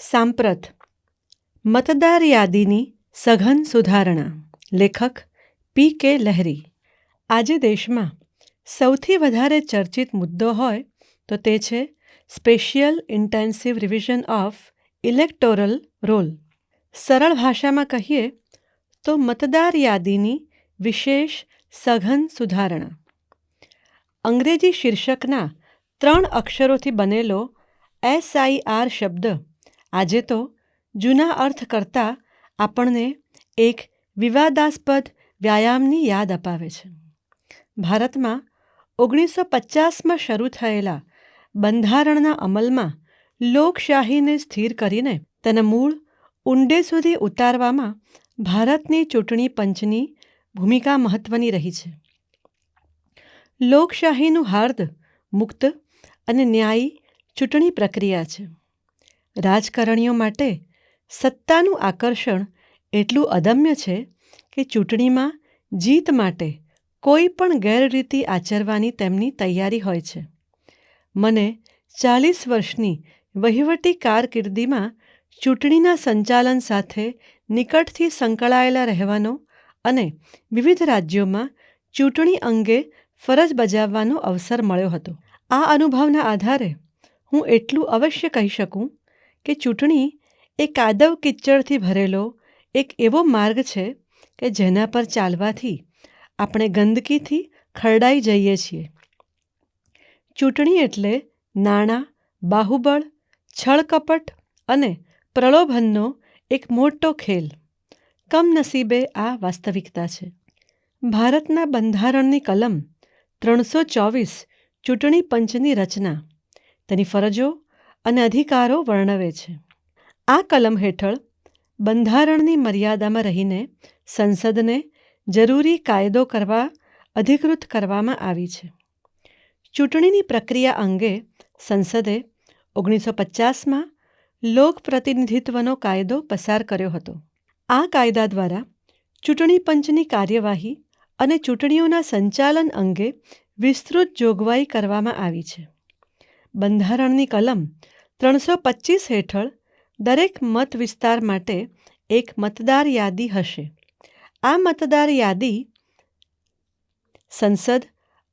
સાંપ્રત. મતદાર યાદીની સઘન સુધારણા. લેખક પી કે લહેરી. આજે દેશમાં સૌથી વધારે ચર્ચિત મુદ્દો હોય તો તે છે special intensive revision of electoral roll. સરળ ભાષામાં કહીએ તો મતદાર યાદીની વિશેષ સઘન સુધારણા. અંગ્રેજી શીર્ષકના ત્રણ અક્ષરોથી બનેલો એસઆઈઆર શબ્દ આજે તો જૂના અર્થ કરતાં આપણને એક વિવાદાસ્પદ વ્યાયામની યાદ અપાવે છે. ભારતમાં ઓગણીસો પચાસમાં શરૂ થયેલા બંધારણના અમલમાં લોકશાહીને સ્થિર કરીને તેના મૂળ ઊંડે સુધી ઉતારવામાં ભારતની ચૂંટણી પંચની ભૂમિકા મહત્ત્વની રહી છે. લોકશાહીનું હાર્દ, મુક્ત અને ન્યાયી ચૂંટણી પ્રક્રિયા છે. રાજકારણીઓ માટે સત્તાનું આકર્ષણ એટલું અદમ્ય છે કે ચૂંટણીમાં જીત માટે કોઈ પણ ગેરરીતિ આચરવાની તેમની તૈયારી હોય છે. મને ચાલીસ વર્ષની વહીવટી કારકિર્દીમાં ચૂંટણીના સંચાલન સાથે નિકટથી સંકળાયેલા રહેવાનો અને વિવિધ રાજ્યોમાં ચૂંટણી અંગે ફરજ બજાવવાનો અવસર મળ્યો હતો. આ અનુભવના આધારે હું એટલું અવશ્ય કહી શકું કે ચૂંટણી એ કાદવ કિચ્ચડથી ભરેલો એક એવો માર્ગ છે કે જેના પર ચાલવાથી આપણે ગંદકીથી ખરડાઈ જઈએ છીએ. ચૂંટણી એટલે નાણાં, બાહુબળ છળકપટ અને પ્રલોભનનો એક મોટો ખેલ. કમનસીબે આ વાસ્તવિકતા છે. ભારતના બંધારણની કલમ ત્રણસો ચોવીસ ચૂંટણી પંચની રચના. તેની ફરજો અને અધિકારો વર્ણવે છે. આ કલમ હેઠળ બંધારણની મર્યાદામાં રહીને સંસદને જરૂરી કાયદો કરવા અધિકૃત કરવામાં આવી છે. ચૂંટણીની પ્રક્રિયા અંગે સંસદે ઓગણીસો પચાસમાં લોકપ્રતિનિધિત્વનો કાયદો પસાર કર્યો હતો. આ કાયદા દ્વારા ચૂંટણી પંચની કાર્યવાહી અને ચૂંટણીઓના સંચાલન અંગે વિસ્તૃત જોગવાઈ કરવામાં આવી છે. બંધારણની કલમ ત્રણસો પચીસ હેઠળ દરેક મત વિસ્તાર માટે એક મતદાર યાદી હશે. આ મતદાર યાદી સંસદ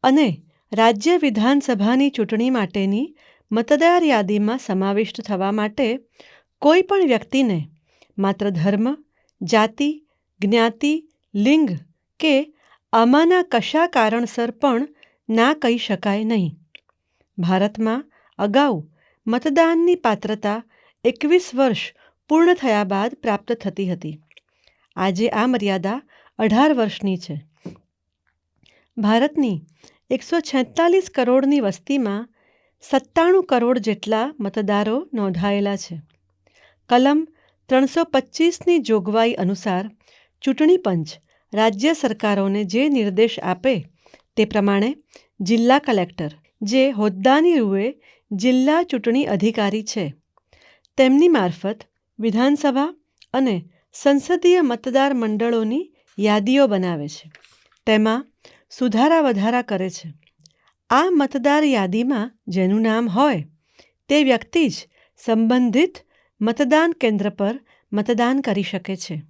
અને રાજ્ય વિધાનસભાની ચૂંટણી માટેની મતદાર યાદીમાં સમાવિષ્ટ થવા માટે કોઈ પણ વ્યક્તિને માત્ર ધર્મ, જાતિ, જ્ઞાતિ, લિંગ કે આમાંના કશા કારણસર પણ ના કહી શકાય નહીં. ભારતમાં અગાઉ મતદાનની પાત્રતા એકવીસ વર્ષ પૂર્ણ થયા બાદ પ્રાપ્ત થતી હતી. આજે આ મર્યાદા અઢાર વર્ષની છે. ભારતની એકસો છેતાલીસ કરોડની વસ્તીમાં સત્તાણું કરોડ જેટલા મતદારો નોંધાયેલા છે. કલમ ત્રણસો પચીસની જોગવાઈ અનુસાર ચૂંટણી પંચ રાજ્ય સરકારોને જે નિર્દેશ આપે તે પ્રમાણે જિલ્લા કલેક્ટર જે હોદ્દાની રૂએ જિલ્લા ચૂંટણી અધિકારી છે. તેમની મારફત વિધાનસભા અને સંસદીય મતદાર મંડળોની યાદીઓ બનાવે છે. તેમાં સુધારા વધારા કરે છે. આ મતદાર યાદીમાં જેનું નામ હોય તે વ્યક્તિ જ સંબંધિત મતદાન કેન્દ્ર પર મતદાન કરી શકે છે.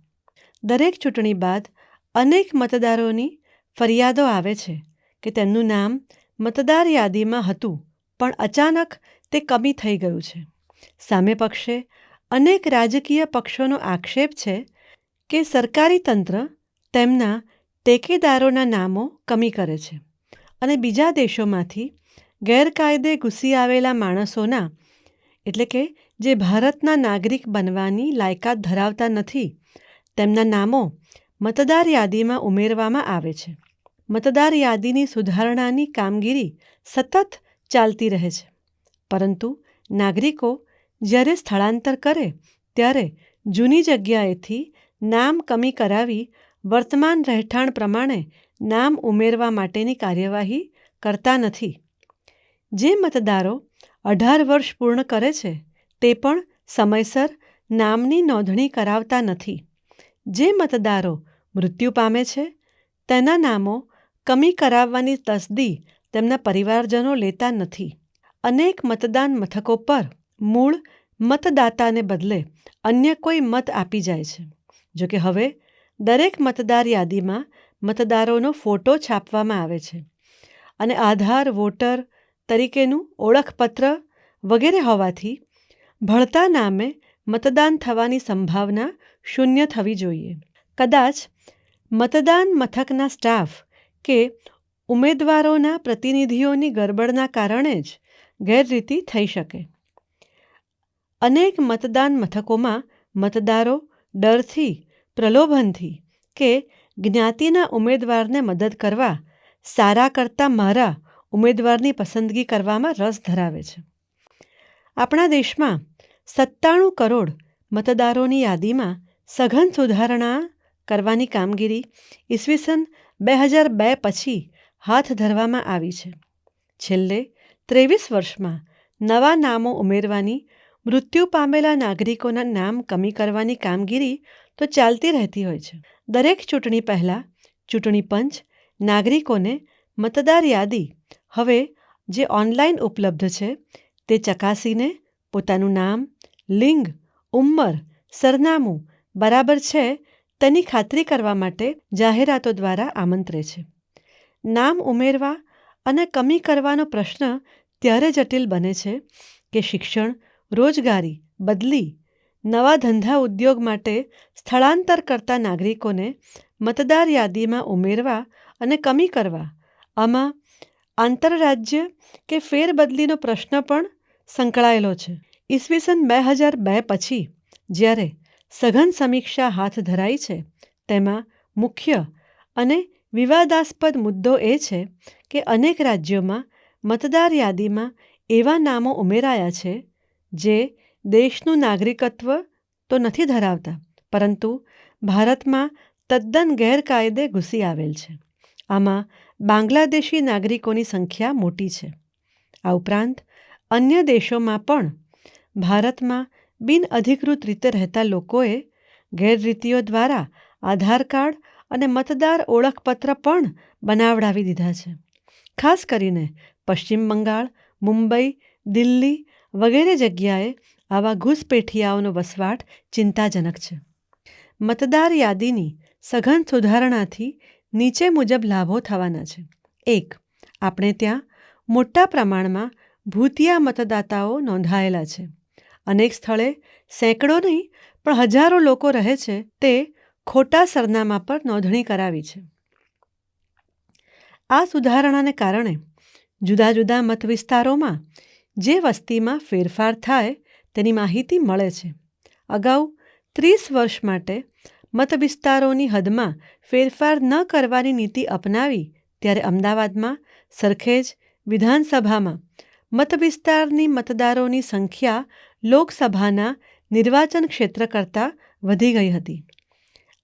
દરેક ચૂંટણી બાદ અનેક મતદારોની ફરિયાદો આવે છે કે તેમનું નામ મતદાર યાદીમાં હતું, પણ અચાનક તે કમી થઈ ગયું છે. સામે પક્ષે અનેક રાજકીય પક્ષોનો આક્ષેપ છે કે સરકારી તંત્ર તેમના ટેકેદારોના નામો કમી કરે છે અને બીજા દેશોમાંથી ગેરકાયદે ઘૂસી આવેલા માણસોના, એટલે કે જે ભારતના નાગરિક બનવાની લાયકાત ધરાવતા નથી, તેમના નામો મતદાર યાદીમાં ઉમેરવામાં આવે છે. મતદાર યાદીની સુધારણાની કામગીરી સતત ચાલતી રહે છે. પરંતુ નાગરિકો જ્યારે સ્થળાંતર કરે ત્યારે જૂની જગ્યાએથી નામ કમી કરાવી વર્તમાન રહેઠાણ પ્રમાણે નામ ઉમેરવા માટેની કાર્યવાહી કરતા નથી. જે મતદારો અઢાર વર્ષ પૂર્ણ કરે છે તે પણ સમયસર નામની નોંધણી કરાવતા નથી. જે મતદારો મૃત્યુ પામે છે તેના નામો કમી કરાવવાની તસદી તેમના પરિવારજનો લેતા નથી. અનેક મતદાન મથકો પર મૂળ મતદાતાને બદલે અન્ય કોઈ મત આપી જાય છે. જોકે હવે દરેક મતદાર યાદીમાં મતદારોનો ફોટો છાપવામાં આવે છે અને આધાર, વોટર તરીકેનું ઓળખપત્ર વગેરે હોવાથી ભળતા નામે મતદાન થવાની સંભાવના શૂન્ય થવી જોઈએ. કદાચ મતદાન મથકના સ્ટાફ કે ઉમેદવારોના પ્રતિનિધિઓની ગરબડના કારણે જ ગેરરીતિ થઈ શકે. અનેક મતદાન મથકોમાં મતદારો ડરથી, પ્રલોભનથી કે જ્ઞાતિના ઉમેદવારને મદદ કરવા, સારા કરતાં મારા ઉમેદવારની પસંદગી કરવામાં રસ ધરાવે છે. આપણા દેશમાં સત્તાણું કરોડ મતદારોની યાદીમાં સઘન સુધારણા કરવાની કામગીરી ઈસવીસન બે હજાર બે પછી હાથ ધરવામાં આવી છે. છેલ્લે ત્રેવીસ વર્ષમાં નવા નામો ઉમેરવાની, મૃત્યુ પામેલા નાગરિકોના નામ કમી કરવાની કામગીરી તો ચાલતી રહેતી હોય છે. દરેક ચૂંટણી પહેલાં ચૂંટણી પંચ, નાગરિકોને મતદાર યાદી, હવે જે ઓનલાઈન ઉપલબ્ધ છે તે ચકાસીને પોતાનું નામ, લિંગ, ઉંમર, સરનામું બરાબર છે તેની ખાતરી કરવા માટે જાહેરાતો દ્વારા આમંત્રે છે. નામ ઉમેરવા અને કમી કરવાનો પ્રશ્ન ત્યારે જટિલ બને છે કે શિક્ષણ, રોજગારી, બદલી, નવા ધંધા ઉદ્યોગ માટે સ્થળાંતર કરતા નાગરિકોને મતદાર યાદીમાં ઉમેરવા અને કમી કરવા, આમાં આંતરરાજ્ય કે ફેરબદલીનો પ્રશ્ન પણ સંકળાયેલો છે. ઈસવીસન બે હજાર બે પછી જ્યારે સઘન સમીક્ષા હાથ ધરાઈ છે. તેમાં મુખ્ય અને વિવાદાસ્પદ મુદ્દો એ છે કે અનેક રાજ્યોમાં મતદાર યાદીમાં એવા નામો ઉમેરાયા છે જે દેશનું નાગરિકત્વ તો નથી ધરાવતા, પરંતુ ભારતમાં તદ્દન ગેરકાયદે ઘૂસી આવેલ છે. આમાં બાંગ્લાદેશી નાગરિકોની સંખ્યા મોટી છે. આ ઉપરાંત અન્ય દેશોમાં પણ ભારતમાં બિનઅધિકૃત રીતે રહેતા લોકોએ ગેરરીતિઓ દ્વારા આધાર કાર્ડ અને મતદાર ઓળખપત્ર પણ બનાવડાવી દીધા છે. ખાસ કરીને પશ્ચિમ બંગાળ, મુંબઈ, દિલ્હી વગેરે જગ્યાએ આવા ઘૂસપેઠિયાઓનો વસવાટ ચિંતાજનક છે. મતદાર યાદીની સઘન સુધારણાથી નીચે મુજબ લાભો થવાના છે. એક, આપણે ત્યાં મોટા પ્રમાણમાં ભૂતિયા મતદાતાઓ નોંધાયેલા છે. અનેક સ્થળે સેંકડો નહીં, પણ હજારો લોકો રહે છે તે ખોટા સરનામા પર નોંધણી કરાવી છે. આ સુધારણાને કારણે જુદા જુદા મત વિસ્તારોમાં જે વસ્તીમાં ફેરફાર થાય તેની માહિતી મળે છે. અગાઉ ત્રીસ વર્ષ માટે મત વિસ્તારોની હદમાં ફેરફાર ન કરવાની નીતિ અપનાવી ત્યારે અમદાવાદમાં સરખેજ વિધાનસભામાં મત વિસ્તારની મતદારોની સંખ્યા લોકસભાના નિર્વાચન ક્ષેત્ર કરતાં વધી ગઈ હતી.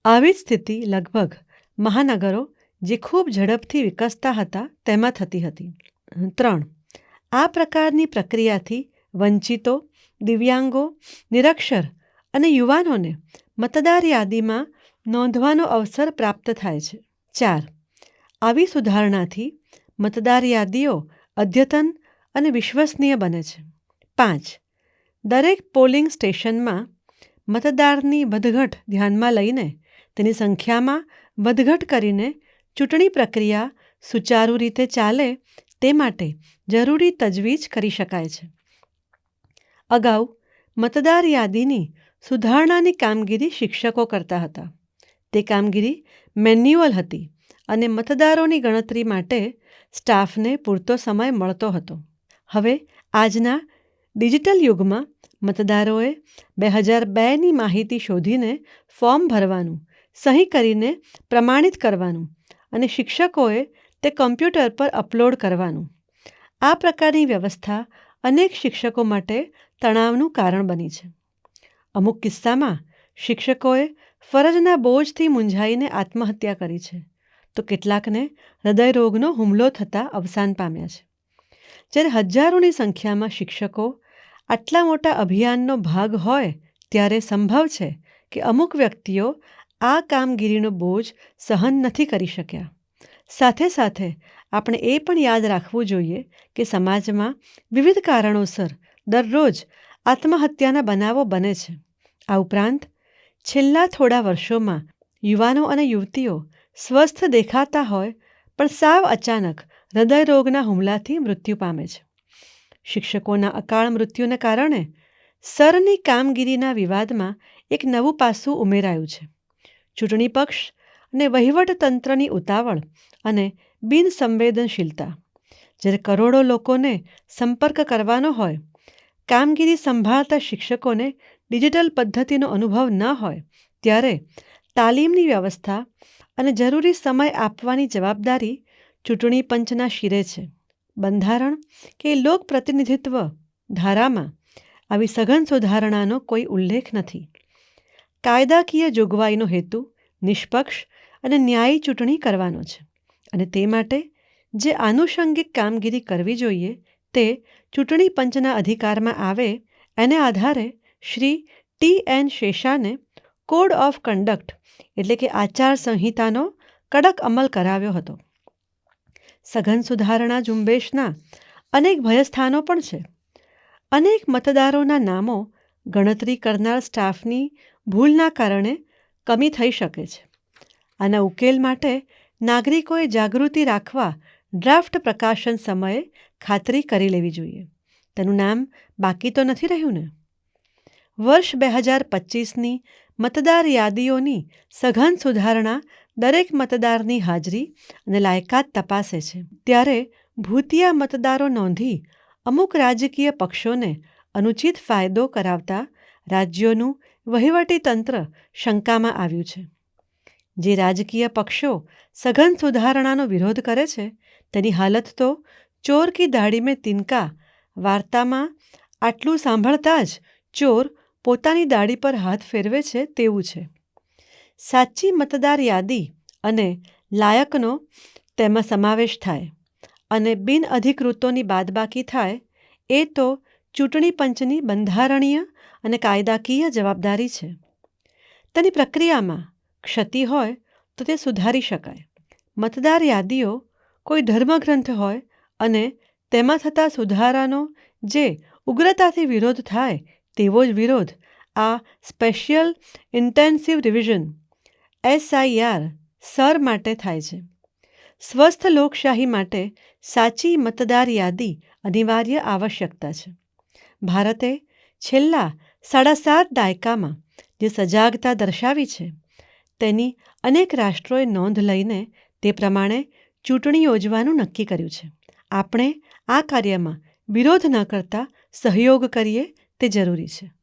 આવી જ સ્થિતિ લગભગ મહાનગરો જે ખૂબ ઝડપથી વિકસતા હતા તેમાં થતી હતી. ત્રણ. આ પ્રકારની પ્રક્રિયાથી વંચિતો, દિવ્યાંગો, નિરક્ષર અને યુવાનોને મતદાર યાદીમાં નોંધવાનો અવસર પ્રાપ્ત થાય છે. ચાર. આવી સુધારણાથી મતદાર યાદીઓ અદ્યતન અને વિશ્વસનીય બને છે. પાંચ. દરેક પોલિંગ સ્ટેશનમાં મતદારની વધઘટ ધ્યાનમાં લઈને, તેની સંખ્યામાં વધઘટ કરીને ચૂંટણી પ્રક્રિયા સુચારુ રીતે ચાલે તે માટે જરૂરી તજવીજ કરી શકાય છે. અગાઉ મતદાર યાદીની સુધારણાની કામગીરી શિક્ષકો કરતા હતા. તે કામગીરી મેન્યુઅલ હતી અને મતદારોની ગણતરી માટે સ્ટાફને પૂરતો સમય મળતો હતો. હવે આજના ડિજિટલ યુગમાં મતદારોએ બે હજાર બેની માહિતી શોધીને ફોર્મ ભરવાનું, સહી કરીને પ્રમાણિત કરવાનું અને શિક્ષકોએ તે કમ્પ્યુટર પર અપલોડ કરવાનું. આ પ્રકારની વ્યવસ્થા અનેક શિક્ષકો માટે તણાવનું કારણ બની છે. અમુક કિસ્સામાં શિક્ષકોએ ફરજના બોજથી મૂંઝાઈને આત્મહત્યા કરી છે. તો કેટલાકને હૃદયરોગનો હુમલો થતાં અવસાન પામ્યા છે. જ્યારે હજારોની સંખ્યામાં શિક્ષકો આટલા મોટા અભિયાનનો ભાગ હોય, ત્યારે સંભવ છે કે અમુક વ્યક્તિઓ આ કામગીરીનો બોજ સહન નથી કરી શક્યા. સાથે સાથે, આપણે એ પણ યાદ રાખવું જોઈએ કે સમાજમાં વિવિધ કારણોસર દરરોજ આત્મહત્યાના બનાવો બને છે. આ ઉપરાંત, છેલ્લા થોડા વર્ષોમાં યુવાનો અને યુવતીઓ સ્વસ્થ દેખાતા હોય, પણ સાવ અચાનક હૃદયરોગના હુમલાથી મૃત્યુ પામે છે. શિક્ષકોના અકાળ મૃત્યુને કારણે સરની કામગીરીના વિવાદમાં એક નવું પાસું ઉમેરાયું છે. ચૂંટણી પક્ષ અને વહીવટતંત્રની ઉતાવળ અને બિનસંવેદનશીલતા. જ્યારે કરોડો લોકોને સંપર્ક કરવાનો હોય, કામગીરી સંભાળતા શિક્ષકોને ડિજિટલ પદ્ધતિનો અનુભવ ન હોય, ત્યારે તાલીમની વ્યવસ્થા અને જરૂરી સમય આપવાની જવાબદારી ચૂંટણી પંચના શિરે છે. બંધારણ કે લોકપ્રતિનિધિત્વ ધારામાં આવી સઘન સુધારણાનો કોઈ ઉલ્લેખ નથી. કાયદાકીય જોગવાઈનો હેતુ નિષ્પક્ષ અને ન્યાયી ચૂંટણી કરવાનો છે અને તે માટે જે આનુષંગિક કામગીરી કરવી જોઈએ તે ચૂંટણી પંચના અધિકારમાં આવે એને આધારે શ્રી ટી એન શેષાને કોડ ઓફ કન્ડક્ટ એટલે કે આચાર સંહિતાનો કડક અમલ કરાવ્યો હતો. સઘન સુધારણા ઝુંબેશના અનેક ભયસ્થાનો પણ છે. અનેક મતદારોના નામો ગણતરી કરનાર સ્ટાફની ભૂલના કારણે કમી થઈ શકે છે. આના ઉકેલ માટે નાગરિકોએ જાગૃતિ રાખવા ડ્રાફ્ટ પ્રકાશન સમયે ખાતરી કરી લેવી જોઈએ. તેનું નામ બાકી તો નથી રહ્યું ને? વર્ષ બે હજાર પચીસની મતદાર યાદીઓની સઘન સુધારણા દરેક મતદારની હાજરી અને લાયકાત તપાસે છે. ત્યારે ભૂતિયા મતદારો નોંધી અમુક રાજકીય પક્ષોને અનુચિત ફાયદો કરાવતા રાજ્યોનું વહીવટી તંત્ર શંકામાં આવ્યું છે. જે રાજકીય પક્ષો સઘન સુધારણાનો વિરોધ કરે છે, તેની હાલત તો ચોર કી દાઢી મેં તિનકા વાર્તામાં આટલું સાંભળતા જ ચોર પોતાની દાઢી પર હાથ ફેરવે છે તેવું છે. સાચી મતદાર યાદી અને લાયકનો તેમાં સમાવેશ થાય અને બિનઅધિકૃતોની બાદબાકી થાય, એ તો ચૂંટણી પંચની બંધારણીય અને કાયદાકીય જવાબદારી છે. તેની પ્રક્રિયામાં ક્ષતિ હોય તો તે સુધારી શકાય. મતદાર યાદીઓ કોઈ ધર્મગ્રંથ હોય અને તેમાં થતા સુધારાનો જે ઉગ્રતાથી વિરોધ થાય તેવો જ વિરોધ આ special intensive revision SIR, SIR માટે થાય છે. સ્વસ્થ લોકશાહી માટે સાચી મતદાર યાદી અનિવાર્ય આવશ્યકતા છે. ભારતે છેલ્લા સાડા સાત દાયકામાં જે સજાગતા દર્શાવી છે, તેની અનેક રાષ્ટ્રોએ નોંધ લઈને તે પ્રમાણે ચૂંટણી યોજવાનું નક્કી કર્યું છે. આપણે આ કાર્યમાં વિરોધ ન કરતા સહયોગ કરીએ તે જરૂરી છે.